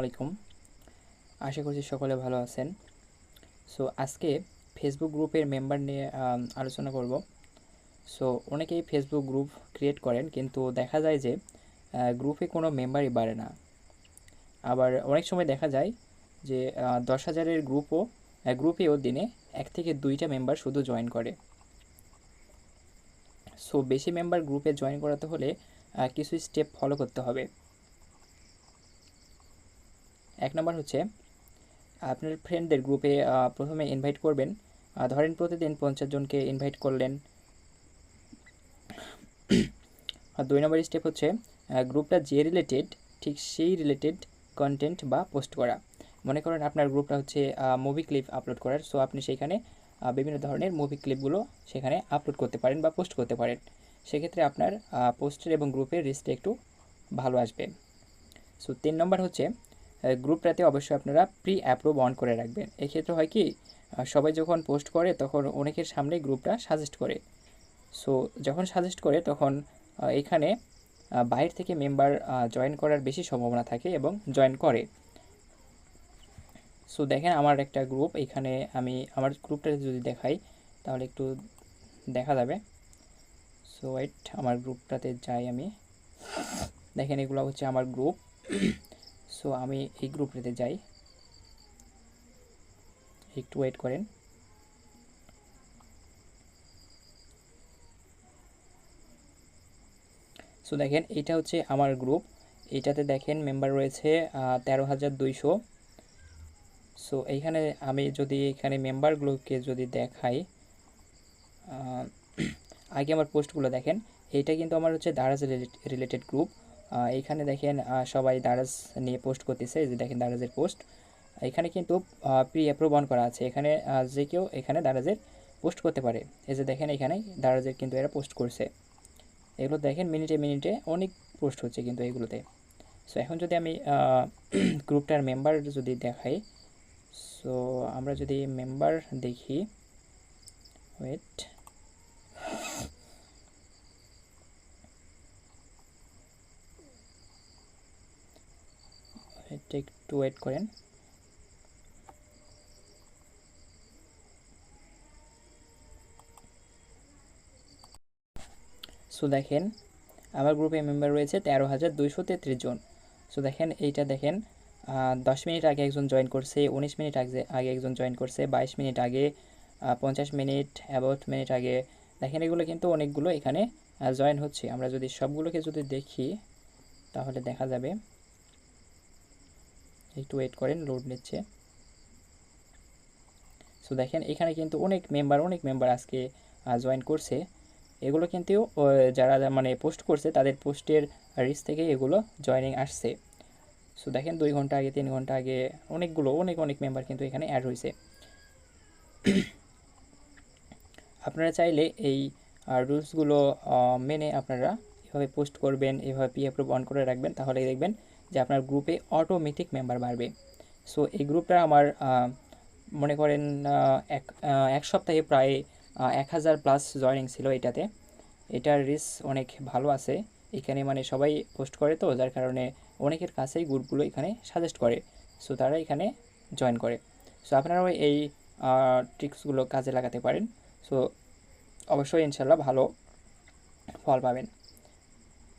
আলাইকুম। আশা করছি সকলে ভালো আছেন। সো আজকে ফেসবুক গ্রুপের মেম্বার নিয়ে আলোচনা করব। সো অনেকেই ফেসবুক গ্রুপ ক্রিয়েট করেন, কিন্তু দেখা যায় যে গ্রুপে কোনো মেম্বারই বাড়ে না। আবার অনেক সময় দেখা যায় যে দশ হাজারের গ্রুপও গ্রুপেও দিনে এক থেকে দুইটা মেম্বার শুধু জয়েন করে। সো বেশি মেম্বার গ্রুপে জয়েন করাতে হলে কিছু স্টেপ ফলো করতে হবে। এক নম্বর হচ্ছে আপনার ফ্রেন্ডদের গ্রুপে প্রথমে ইনভাইট করবেন। ধরেন প্রতিদিন পঞ্চাশ জনকে ইনভাইট করলেন। আর দুই নম্বর স্টেপ হচ্ছে গ্রুপটা যে রিলেটেড ঠিক সেই রিলেটেড কন্টেন্ট বা পোস্ট করা। মনে করেন আপনার গ্রুপটা হচ্ছে মুভি ক্লিপ আপলোড করার। সো আপনি সেইখানে আহ, বিভিন্ন ধরনের মুভি ক্লিপগুলো সেখানে আপলোড করতে পারেন বা পোস্ট করতে পারেন। সেক্ষেত্রে আপনার পোস্টের এবং গ্রুপের রিস্কটা একটু ভালো আসবে। সো তিন নম্বর হচ্ছে গ্রুপটাতে অবশ্যই আপনারা প্রি অ্যাপ্রুভ অন করে রাখবেন। এক্ষেত্রে হয় কি সবাই যখন পোস্ট করে, তখন অনেকের সামনে গ্রুপটা সাজেস্ট করে। সো যখন সাজেস্ট করে, তখন এখানে বাইরে থেকে মেম্বার জয়েন করার বেশি সম্ভাবনা থাকে এবং জয়েন করে। সো দেখেন আমার একটা গ্রুপ এখানে আমি আমার গ্রুপটা যদি দেখাই, তাহলে একটু দেখা যাবে। সো ওয়েট আমার গ্রুপটাতে যাই আমি। দেখেন এগুলো হচ্ছে আমার গ্রুপ সো আমি এই গ্রুপটাতে যাই। একটু ওয়েট করেন। সো দেখেন এটা হচ্ছে আমার গ্রুপ। এটাতে দেখেন মেম্বার রয়েছে তেরো হাজার দুইশো। সো এইখানে আমি যদি এখানে মেম্বারগুলোকে যদি দেখাই আগে আমার পোস্টগুলো দেখেন। এইটা কিন্তু আমার হচ্ছে দারাজ রিলেটেড গ্রুপ এইখানে দেখেন সবাই দারাজ নিয়ে পোস্ট করতেছে যে দেখেন দারাজের পোস্ট এখানে কিন্তু প্রি অ্যাপ্রুভ অন করা আছে। এখানে যে কেউ এখানে দারাজের পোস্ট করতে পারে। এই যে দেখেন, এখানে দারাজের কিন্তু এরা পোস্ট করছে। এগুলো দেখেন, মিনিটে মিনিটে অনেক পোস্ট হচ্ছে কিন্তু এগুলোতে। সো এখন যদি আমি গ্রুপটার মেম্বার যদি দেখাই সো আমরা যদি মেম্বার দেখি ওয়েট এটা একটু ওয়েট করেন। সো দেখেন, আমার গ্রুপে মেম্বার রয়েছে তেরো হাজার দুইশো তেত্রিশ জন। সো দেখেন, এইটা দেখেন দশ মিনিট আগে একজন জয়েন করছে, উনিশ মিনিট আগে আগে একজন জয়েন করছে, বাইশ মিনিট আগে পঞ্চাশ মিনিট অ্যাবাউট মিনিট আগে। দেখেন, এগুলো কিন্তু অনেকগুলো এখানে জয়েন হচ্ছে। আমরা যদি সবগুলোকে যদি দেখি, তাহলে দেখা যাবে একটু ওয়েট করেন লোড নিচ্ছে। সো দেখেন, এখানে কিন্তু অনেক মেম্বার অনেক মেম্বার আজকে জয়েন করছে। এগুলো কিন্তু যারা মানে পোস্ট করছে, তাদের পোস্টের রিচ থেকে এগুলো জয়েনিং আসছে। সো দেখেন, দুই ঘণ্টা আগে, তিন ঘণ্টা আগে অনেকগুলো, অনেক অনেক মেম্বার কিন্তু এখানে অ্যাড হয়েছে। আপনারা চাইলে এই রুলসগুলো মেনে আপনারা এভাবে পোস্ট করবেন, এভাবে পি অ্যাপ্রুভ অন করে রাখবেন তাহলে দেখবেন যে আপনার গ্রুপে অটোমেটিক মেম্বার বাড়বে। সো এই গ্রুপটা আমার মনে করেন এক এক সপ্তাহে প্রায় এক হাজার প্লাস জয়েনিং ছিল এটাতে। এটার রিস অনেক ভালো আছে। এখানে মানে সবাই পোস্ট করে তো, যার কারণে অনেকের কাছেই গ্রুপগুলো এখানে সাজেস্ট করে। সো তারা এখানে জয়েন করে। সো আপনারাও এই ট্রিক্সগুলো কাজে লাগাতে পারেন। সো অবশ্যই ইনশাল্লাহ ভালো ফল পাবেন।